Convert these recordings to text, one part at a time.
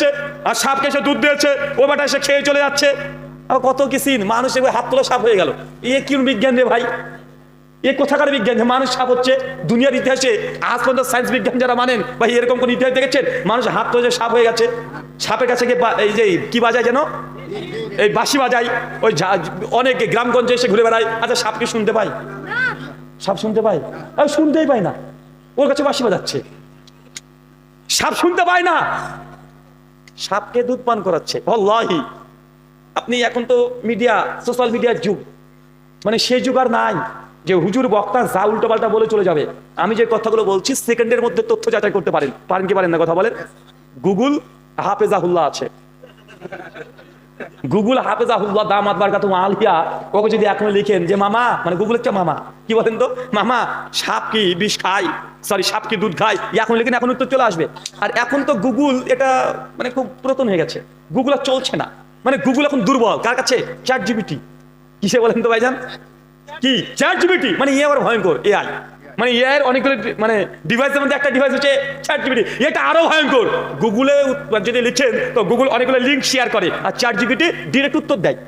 দিয়েছে, আর সাপকে এসে দুধ দিয়েছে, ও বেটা এসে খেয়ে চলে যাচ্ছে। আর কত কি সিন মানুষ এবার হাত তোলা সাপ হয়ে গেল। এ কি বিজ্ঞান রে ভাই? এ কোথাকার বিজ্ঞান মানুষ সাপ হচ্ছে? দুনিয়ার ইতিহাসে আজ পর্যন্ত সায়েন্স বিজ্ঞান যারা মানেন, বা এরকম কোন ইতিহাস দেখেছেন? মানুষ হাত তোলে যে সাপ হয়ে গেছে। সাপের কাছে এই যে, কি বাজায় যেন? এই বাঁশি বাজাই ওই অনেকে গ্রামগঞ্জে এসে ঘুরে বেড়ায়। আচ্ছা সাপ কি শুনতে পাই সাপ শুনতে পাই আর শুনতেই পাই না। ওর কাছে বাঁশি বাজাচ্ছে। সাপ শুনতে পায় না। সাপকে দুধ পান করাচ্ছে। অল্লাহি আপনি এখন তো মিডিয়া, সোশ্যাল মিডিয়ার যুগ। মানে সে যুগ আর নাই যে হুজুর, বক্তা যা উল্টো পাল্টা বলে চলে যাবে। আমি যে কথাগুলো বলছি, সেকেন্ডের মধ্যে তথ্য যাচাই করতে পারেন। পারেন কি পারেন না, কথা বলেন? গুগল হাফেজাহুল্লাহ আছে। গুগল হাফেজাহুল্লাহ দামাত বারকাতু আলিয়া, ওকে যদি এখন লিখেন যে মামা মানে গুগল একটা মামা, কি বলেন তো? মামা, সাপ কি বিষ খায়? সরি সাপ কি দুধ খায়? এখন লিখেন, এখন উত্তর চলে আসবে। আর এখন তো গুগল এটা মানে খুব পুরাতন হয়ে গেছে। গুগল আর চলছে না। মানে গুগল এখন দুর্বল। কার কাছে? চ্যাট জিবিটি কিসে বলেন তো ভাইজান? কি? চ্যাট জিবিটি মানে ইয়ে আবার ভয়ঙ্কর এআই মানে এর অনেকগুলো মানে ডিভাইসের মধ্যে একটা ডিভাইস হচ্ছে চ্যাট জিবিটি এটা আরও ভয়ঙ্কর। গুগলে যদি লিখেন, তো গুগল অনেকগুলো লিঙ্ক শেয়ার করে, আর চ্যাট জিবিটি ডিরেক্ট উত্তর দেয়।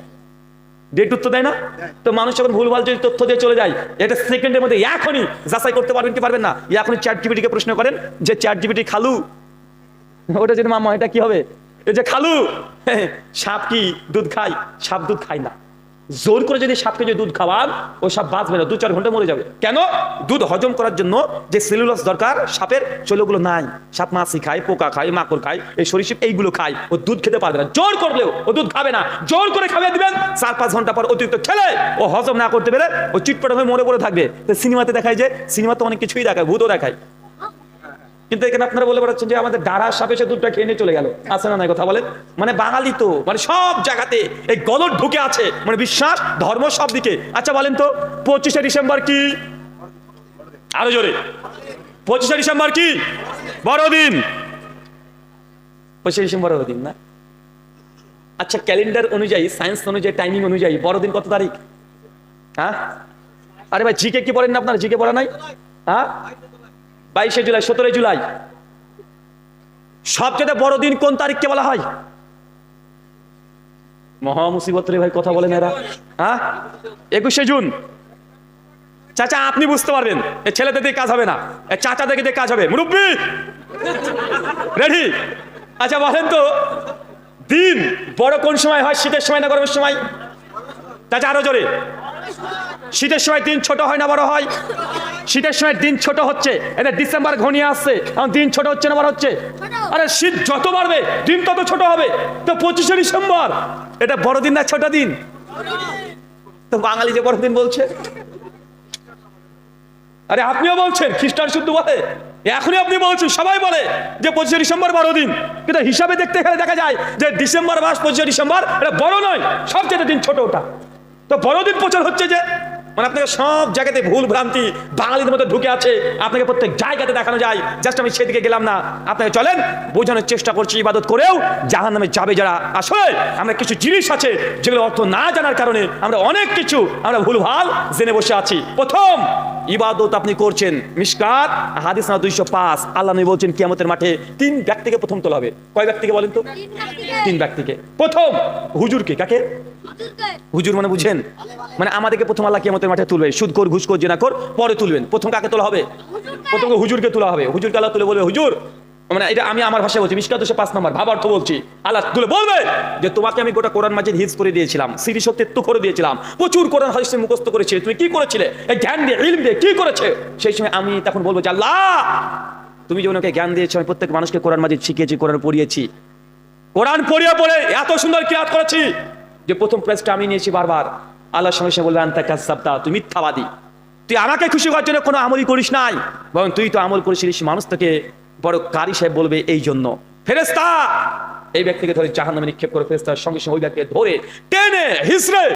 ডেট উত্তর দেয় না? তো মানুষ যখন ভুলভাল যদি তথ্য দিয়ে চলে যায়, এটা সেকেন্ডের মধ্যে এখনই যাচাই করতে পারবেন কি পারবেন না? এখনই চ্যাট জিবিটিকে প্রশ্ন করেন যে চ্যাট জিবিটি খালু? ওটা যদি মামা, এটা কি হবে? এই যে খালু, সাপ কি দুধ খায়? সাপ দুধ খায় না। জোর করে যদি সাপকে যদি দুধ খাওয়ান, ও সাপ বাঁচবে না, দু চার ঘণ্টা মরে যাবে। কেন? দুধ হজম করার জন্য যে সেলুলাস দরকার, সাপের সেগুলো নাই। সাপ মাছি খায়, পোকা খায়, মাকড় খায়, এই সরিষিপ এইগুলো খায়, ও দুধ খেতে পারবে না। জোর করলেও ও দুধ খাবে না। জোর করে খাইয়ে দিবেন, চার পাঁচ ঘণ্টা পর অতিরিক্ত খেলে ও হজম না করতে পেরে ও চিটপট হয়ে মরে পড়ে থাকবে। তো সিনেমাতে দেখায় যে, সিনেমাতে অনেক কিছুই দেখায়, ভূতও দেখায়। কিন্তু এখানে আপনারা বলে বেড়াচ্ছেন যে আমাদের ডাড়া সাপে সে দুধটা খেয়ে নিয়ে চলে গেল। আছে না কথা বলেন? মানে বাঙালি তো মানে সব জায়গাতে এই গলট ঢুকে আছে মানে বিশ্বাস, ধর্ম সব দিকে। আচ্ছা বলেন তো, পঁচিশে ডিসেম্বর কি? আরও জোরে। পঁচিশে ডিসেম্বর কি? বড়দিন। পঁচিশে ডিসেম্বর বড়দিন না? আচ্ছা ক্যালেন্ডার অনুযায়ী, সায়েন্স অনুযায়ী, টাইমিং অনুযায়ী, বড়দিন কত তারিখ? হ্যাঁ? আরে ভাই, জিকে কি পড়েন না আপনার? জিকে পড়া নাই? হ্যাঁ? বাইশে জুলাই, সতেরোই জুলাই। সবচেয়ে বড় দিন কোন তারিখকে বলা হয়? মহা মুসিবত রে ভাই, কথা বলেন এরা। হ্যাঁ? একুশে জুন। চাচা, আপনি বুঝতে পারবেন, এ ছেলেদের দিয়ে কাজ হবে না। এ চাচাদের দিয়ে কাজ হবে। মুরব্বী! রেডি? আচ্ছা বলেন তো, দিন বড় কোন সময় হয়? শীতের সময় না গরমের সময়? চাচা, আরও জোরে। শীতের সময় দিন ছোট হয় না, বড় হয়? শীতের সময় দিন ছোট হচ্ছে, এটা ডিসেম্বর ঘনিয়ে আসছে এখন দিন ছোট হচ্ছে না, বড় হচ্ছে? আরে শীত যত বাড়বে, দিন তত ছোট হবে। তো পঁচিশে ডিসেম্বর, এটা বড় দিন না ছোট দিন? তো বাঙালি যে বড় দিন বলছে। আরে আপনিও বলছেন, খ্রিস্টান শুদ্ধ বলে। এখনই আপনি বলছেন, সবাই বলে যে পঁচিশে ডিসেম্বর বড় দিন। কিন্তু হিসাবে দেখতে গেলে দেখা যায় যে ডিসেম্বর মাস, পঁচিশে ডিসেম্বর, এটা বড় নয়, সবচেয়ে দিন ছোট ওটা। তো বড়দিন প্রচার হচ্ছে যে মানে আপনাকে সব জায়গাতে ভুল ভ্রান্তি বাঙালিদের মধ্যে ঢুকে আছে। আপনাকে প্রত্যেক জায়গাতে দেখানো যায়। জাস্ট আমি সেদিকে গেলাম না। আপনাকে চলেন বোঝানোর চেষ্টা করছি ইবাদত করেও। জাহান নামে যাবে যারা আসলে আমরা কিছু জিনিস আছে যেগুলো অর্থ না জানার কারণে আমরা অনেক কিছু আমরা ভুলভাল জেনে বসে আছি। প্রথম ইবাদত আপনি করছেন। মিসকাত হাদিস না দুইশো পাঁচ। আল্লাহ নবী বলছেন কিয়ামতের মাঠে তিন ব্যক্তিকে প্রথম তোলা হবে। কয় ব্যক্তিকে বলেন তো? তিন ব্যক্তিকে। প্রথম হুজুরকে কাকে? হুজুর মানে বুঝেন? মানে আমাদেরকে প্রথম আল্লাহ কিয়ামতের মাঠে তুলবে। সুদ কর, ঘুষ কর, জেনা কর, পরে তুলবেন। প্রথম কাকে তোলা হবে? প্রথম হুজুরকে তোলা হবে। হুজুরকে আল্লাহ তুলে বলবে, হুজুর মানে এটা আমি আমার ভাষায় বলছি মিসকাত সে পাঁচ নম্বর ভাবার তো বলছি। আল্লাহ তুলে বলবে যে, তোমাকে আমি গোটা কোরআন মাজিদ হিজ করে দিয়েছিলাম, সিরি সত্যত্ব করে দিয়েছিলাম, প্রচুর কোরআন হাদিস মুখস্থ করেছিলে তুমি কি করেছিলে? এই জ্ঞান দিয়ে, ইলম দিয়ে কি করেছে? সেই সময় আমি তখন বলব যে, আল্লাহ, তুমি যে ওনাকে জ্ঞান দিয়েছ, আমি প্রত্যেক মানুষকে কোরআন মাঝে শিখিয়েছি, কোরআন পড়িয়েছি। কোরআন পড়িয়ে পড়ে এত সুন্দর কিরাত করেছি যে, প্রথম প্রেসটা আমি নিয়েছি বারবার। আল্লাহর সঙ্গে সে বলবে, আন্তা কাজাবদা তুই মিথ্যাবাদী। তুই আমাকে খুশি করার জন্য কোনো আমলই করিস নাই। বরং তুই তো আমল করেছিলিস মানুষ থেকে বড় কারি সাহেব বলবে এই জন্য। ফেরেস্তা এই ব্যক্তিকে ধরে জাহান্নামে নিক্ষেপ করে ফেরেস্তার সঙ্গে সঙ্গে ওই ব্যক্তিকে ধরে টেনে হিসড়ে